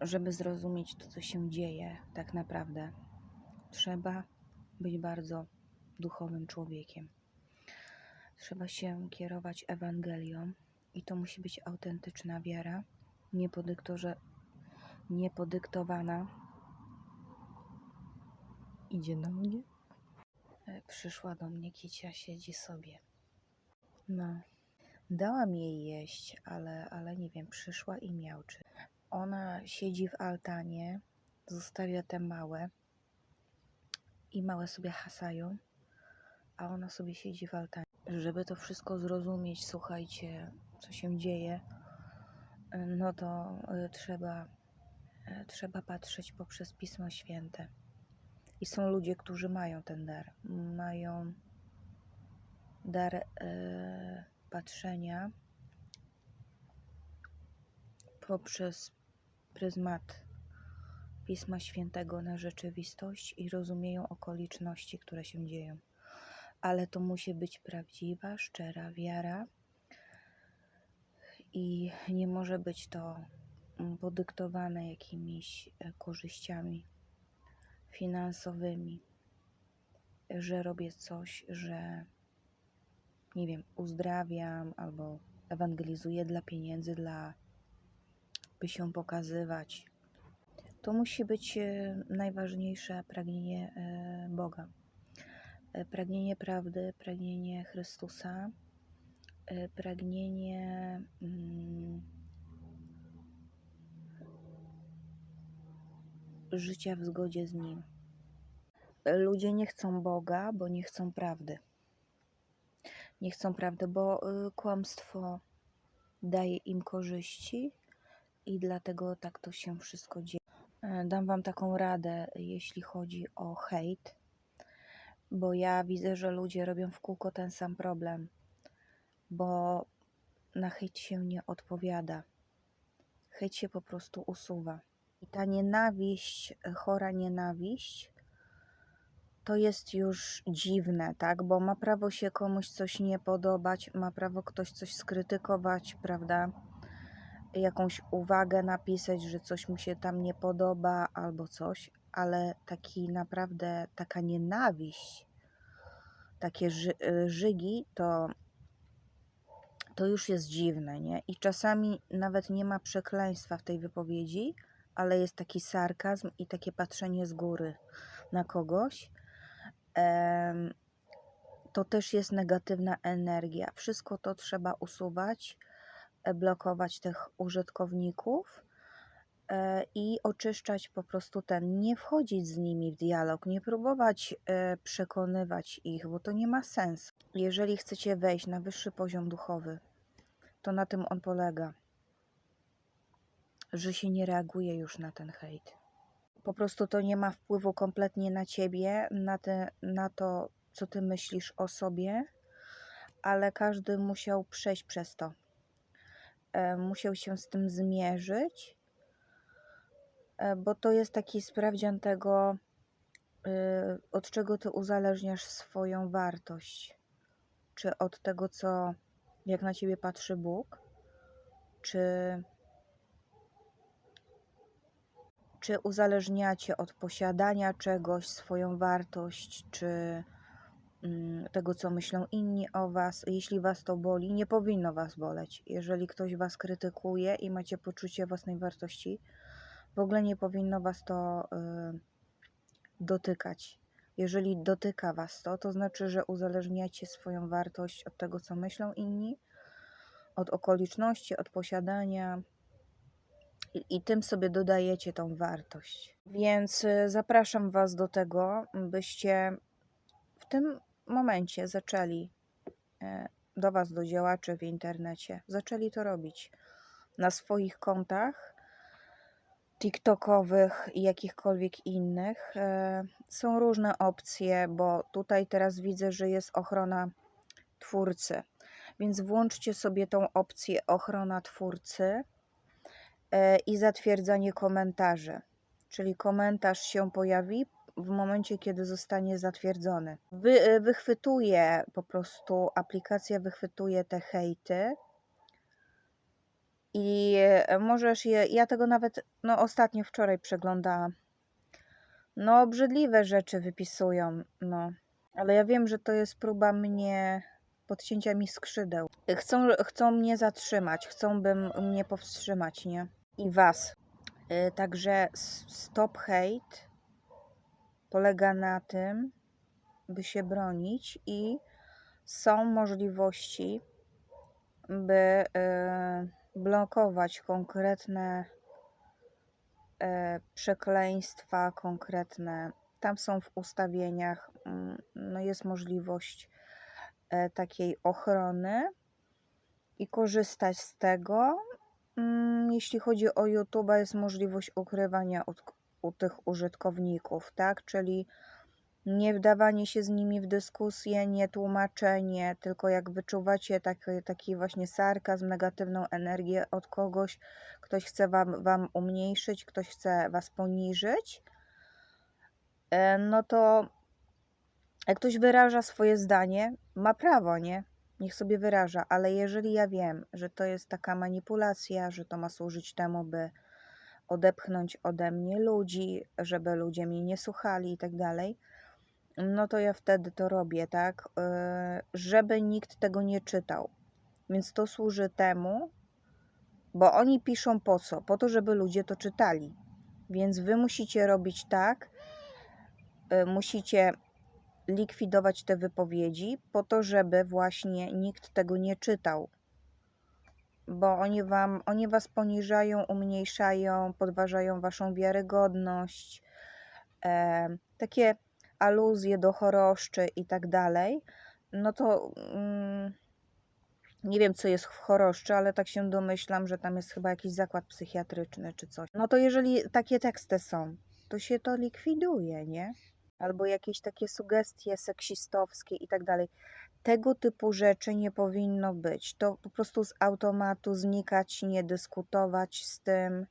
żeby zrozumieć to, co się dzieje tak naprawdę, trzeba być bardzo duchowym człowiekiem. Trzeba się kierować Ewangelią i to musi być autentyczna wiara, niepodyktorze, niepodyktowana. Idzie do mnie? E, Przyszła do mnie Kicia, siedzi sobie. No, dałam jej jeść, ale, ale nie wiem, przyszła i miałczy. Ona siedzi w altanie, zostawia te małe i małe sobie hasają, a ona sobie siedzi w altanie. Żeby to wszystko zrozumieć, słuchajcie, co się dzieje, no to y, trzeba, y, trzeba patrzeć poprzez Pismo Święte. I są ludzie, którzy mają ten dar. Mają dar y, patrzenia poprzez pryzmat Pisma Świętego na rzeczywistość i rozumieją okoliczności, które się dzieją. Ale to musi być prawdziwa, szczera wiara i nie może być to podyktowane jakimiś e, korzyściami finansowymi, że robię coś, że nie wiem, uzdrawiam albo ewangelizuję dla pieniędzy, dla by się pokazywać. To musi być e, najważniejsze pragnienie e, Boga. E, Pragnienie prawdy, pragnienie Chrystusa, pragnienie mm, życia w zgodzie z Nim. Ludzie nie chcą Boga, bo nie chcą prawdy. Nie chcą prawdy, bo kłamstwo daje im korzyści i dlatego tak to się wszystko dzieje. E, Dam Wam taką radę, jeśli chodzi o hejt, bo ja widzę, że ludzie robią w kółko ten sam problem, bo na hejt się nie odpowiada. Hejt się po prostu usuwa. I ta nienawiść, chora nienawiść, to jest już dziwne, tak? Bo ma prawo się komuś coś nie podobać, ma prawo ktoś coś skrytykować, prawda? Jakąś uwagę napisać, że coś mu się tam nie podoba albo coś, ale taki naprawdę taka nienawiść, takie ży, y, żygi, to, to już jest dziwne, nie? I czasami nawet nie ma przekleństwa w tej wypowiedzi, ale jest taki sarkazm i takie patrzenie z góry na kogoś. Em, to też jest negatywna energia. Wszystko to trzeba usuwać, blokować tych użytkowników e, i oczyszczać po prostu ten, nie wchodzić z nimi w dialog, nie próbować e, przekonywać ich, bo to nie ma sensu. Jeżeli chcecie wejść na wyższy poziom duchowy, to na tym on polega, że się nie reaguje już na ten hejt. Po prostu to nie ma wpływu kompletnie na ciebie, na, te, na to, co ty myślisz o sobie, ale każdy musiał przejść przez to. E, musiał się z tym zmierzyć, e, bo to jest taki sprawdzian tego, y, od czego ty uzależniasz swoją wartość. Czy od tego, co, jak na ciebie patrzy Bóg, czy czy uzależniacie od posiadania czegoś swoją wartość, czy tego, co myślą inni o Was. Jeśli Was to boli, nie powinno Was boleć. Jeżeli ktoś Was krytykuje i macie poczucie własnej wartości, w ogóle nie powinno Was to y, dotykać. Jeżeli dotyka Was to, to znaczy, że uzależniacie swoją wartość od tego, co myślą inni, od okoliczności, od posiadania, i, i tym sobie dodajecie tą wartość. Więc y, zapraszam Was do tego, byście w tym momencie zaczęli e, do Was, do działaczy w internecie, zaczęli to robić na swoich kontach TikTokowych i jakichkolwiek innych. E, Są różne opcje, bo tutaj teraz widzę, że jest ochrona twórcy. Więc włączcie sobie tą opcję ochrona twórcy e, i zatwierdzanie komentarzy. Czyli komentarz się pojawi w momencie, kiedy zostanie zatwierdzony. Wy, e, wychwytuje po prostu, aplikacja wychwytuje te hejty I e, możesz je, ja tego nawet, no ostatnio wczoraj przeglądałam. No obrzydliwe rzeczy wypisują, no. Ale ja wiem, że to jest próba mnie podcięcia mi skrzydeł. Chcą, chcą mnie zatrzymać, chcą bym mnie powstrzymać, nie? I was. Y, Także stop hate polega na tym, by się bronić i są możliwości, by y, blokować konkretne y, przekleństwa, konkretne. Tam są w ustawieniach, mm, no jest możliwość e, takiej ochrony i korzystać z tego. Mm, Jeśli chodzi o YouTube, jest możliwość ukrywania u tych użytkowników, tak? Czyli nie wdawanie się z nimi w dyskusję, nie tłumaczenie, tylko jak wyczuwacie taki, taki właśnie sarkazm, negatywną energię od kogoś, ktoś chce wam, wam umniejszyć, ktoś chce was poniżyć, e, no to jak ktoś wyraża swoje zdanie, ma prawo, nie? Niech sobie wyraża, ale jeżeli ja wiem, że to jest taka manipulacja, że to ma służyć temu, by odepchnąć ode mnie ludzi, żeby ludzie mnie nie słuchali i tak dalej, no to ja wtedy to robię, tak? Yy, Żeby nikt tego nie czytał. Więc to służy temu, bo oni piszą po co? Po to, żeby ludzie to czytali. Więc wy musicie robić tak, yy, musicie likwidować te wypowiedzi po to, żeby właśnie nikt tego nie czytał. Bo oni, wam, oni was poniżają, umniejszają, podważają waszą wiarygodność, e, takie aluzje do choroszczy i tak dalej. No to mm, nie wiem, co jest w choroszczy, ale tak się domyślam, że tam jest chyba jakiś zakład psychiatryczny czy coś. No to jeżeli takie teksty są, to się to likwiduje, nie? albo jakieś takie sugestie seksistowskie i tak dalej. Tego typu rzeczy nie powinno być. To po prostu z automatu znikać, nie dyskutować z tym.